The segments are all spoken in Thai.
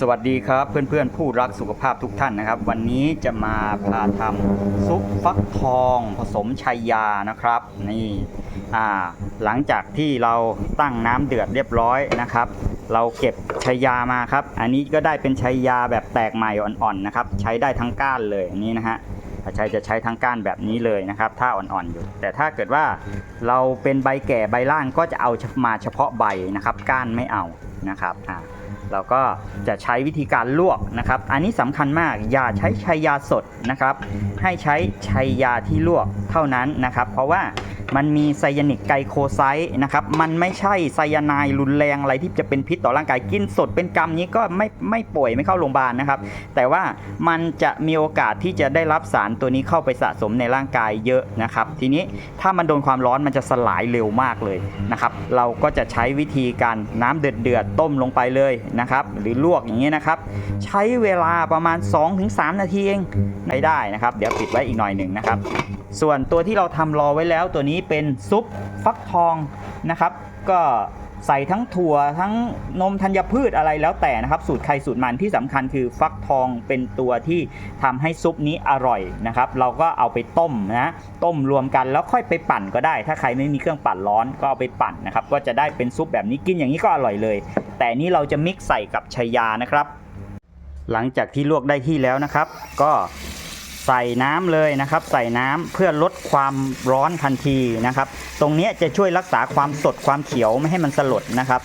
สวัสดีครับเพื่อนๆ ผู้รักสุขภาพทุกท่านนะครับ วันนี้จะมาพาทำซุปฟักทองผสมชัยยานะครับนี่อ่าหลังจากที่เราตั้งน้ำเดือดเรียบร้อยนะครับ เราเก็บชัยยามาครับ อันนี้ก็ได้เป็นชัยยาแบบแตกใหม่อ่อนๆนะครับ ใช้ได้ทั้งก้านเลยนนี้นะฮะถ้าใช้จะใช้ทั้งก้านแบบนี้เลยนะครับ ถ้าอ่อนๆอยู่ แต่ถ้าเกิดว่าเราเป็นใบแก่ใบล่างก็จะเอามาเฉพาะใบนะครับ ก้านไม่เอานะครับอ่า เราก็จะใช้วิธีการลวกนะครับ อันนี้สำคัญมากอย่าใช้ชัยยาสดนะครับ ให้ใช้ชัยยาที่ลวกเท่านั้นนะครับ เพราะว่า มันมีไซยานิกไกโคไซต์นะครับมันไม่ใช่ไซยาไนด์รุนแรงอะไรที่จะเป็นพิษต่อร่างกายกินสดเป็นกรรมนี้ก็ไม่ไม่ป่วยไม่เข้าโรงพยาบาลนะครับ แต่ว่ามันจะมีโอกาสที่จะได้รับสารตัวนี้เข้าไปสะสมในร่างกายเยอะนะครับ ทีนี้ถ้ามันโดนความร้อนมันจะสลายเร็วมากเลยนะครับเราก็จะใช้วิธีการน้ำเดือดเดือดๆต้มลงไปเลยนะครับหรือลวกอย่างนี้ยนะครับ ใช้เวลาประมาณ 2-3 นาทีเองไม่ได้นะครับ เดี๋ยวปิดไว้อีกหน่อยหนึ่งนะครับ ส่วนตัวที่เราทำรอไว้แล้วตัวนี้เป็นซุปฟักทองนะครับ ก็ใส่ทั้งถั่วทั้งนมธัญพืชอะไรแล้วแต่นะครับ สูตรใครสูตรมันที่สำคัญคือฟักทองเป็นตัวที่ทำให้ซุปนี้อร่อยนะครับ เราก็เอาไปต้มนะต้มรวมกันแล้วค่อยไปปั่นก็ได้ ถ้าใครไม่มีเครื่องปั่นร้อนก็เอาไปปั่นนะครับ ก็จะได้เป็นซุปแบบนี้กินอย่างนี้ก็อร่อยเลย แต่นี้เราจะมิกใส่กับชายานะครับ หลังจากที่ลวกได้ที่แล้วนะครับ ก็ ใส่น้ำเลยนะครับ ใส่น้ำเพื่อลดความร้อนทันทีนะครับ ตรงนี้จะช่วยรักษาความสดความเขียวไม่ให้มันสลดนะครับ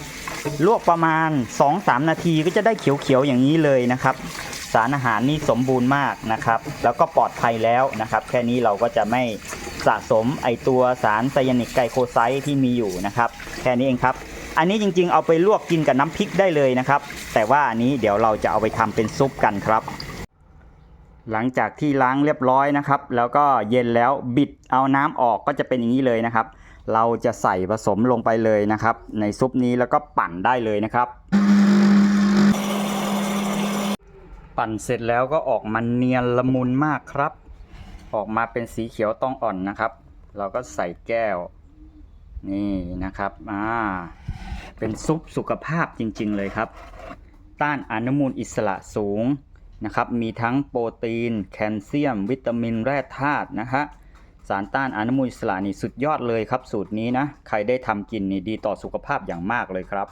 ลวกประมาณ 2-3 นาทีก็จะได้เขียวๆอย่างนี้เลยนะครับ สารอาหารนี่สมบูรณ์มากนะครับ แล้วก็ปลอดภัยแล้วนะครับ แค่นี้เราก็จะไม่สะสมไอตัวสารไซยานิกไกโคไซต์ที่มีอยู่นะครับ แค่นี้เองครับอันนี้จริงๆ เอาไปลวกกินกับน้ำพริกได้เลยนะครับ แต่ว่าอันนี้เดี๋ยวเราจะเอาไปทำเป็นซุปกันครับ หลังจากที่ล้างเรียบร้อยนะครับ แล้วก็เย็นแล้วบิดเอาน้ำออกก็จะเป็นอย่างนี้เลยนะครับ เราจะใส่ผสมลงไปเลยนะครับ ในซุปนี้แล้วก็ปั่นได้เลยนะครับ ปั่นเสร็จแล้วก็ออกมาเนียนละมุนมากครับ ออกมาเป็นสีเขียวต้องอ่อนนะครับ เราก็ใส่แก้ว นี่นะครับอ่าเป็นซุปสุขภาพจริง ๆ เลยครับ ต้านอนุมูลอิสระสูง นะครับมีทั้งโปรตีน แคลเซียม วิตามินแร่ธาตุนะฮะสารต้านอนุมูลอิสระนี่สุดยอดเลยครับสูตรนี้นะ ใครได้ทำกินนี่ดีต่อสุขภาพอย่างมากเลยครับ